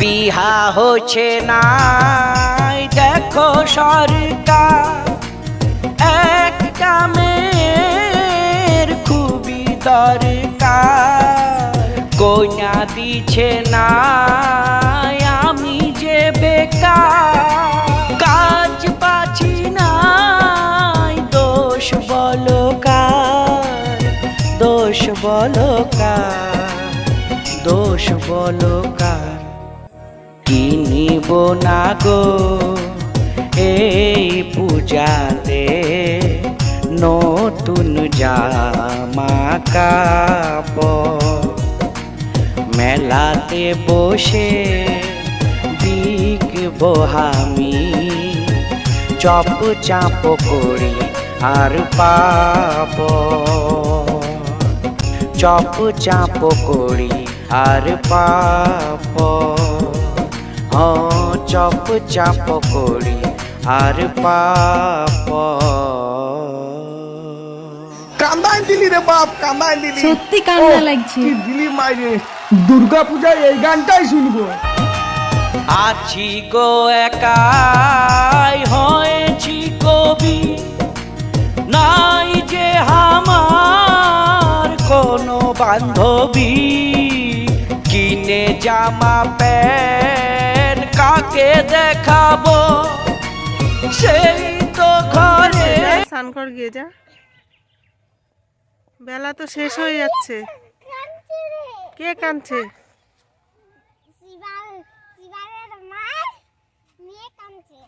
বিহা হচ্ছে না দেখো সরকার, একটা মেয়ের খুবই দরকার। কন্যা দিচ্ছে না আমি যে বেকার। কাজ পাচ্ছি না দোষ বলো কার, দোষ বলো কার, দোষ বলো কার। কিনিব না গো। এই পূজাতে নতুন জামা কাপড়। মেলাতে বসে আমি। চপ চাপ করি আর পাপ চপ চাপ করি আর পাপ চপ চাপ করি আর পাপ কান্দাই দিলি রে বাপ কান্দাই দিলি সত্যি কান্না লাগছে। কি দিলি মাইরে দুর্গা পূজায় এই গানটাই শুনব আছি গো একাই হয়েছি কবি নাই যে আমার কোনো বান্ধবী কিনে জামা প্যান্ট কাকে দেখাবো? সেই তো ঘরে সানকর স্নান কর গিয়ে যা। বেলা তো শেষ হয়ে যাচ্ছে। কে কাঁদছে? কাঁদছে।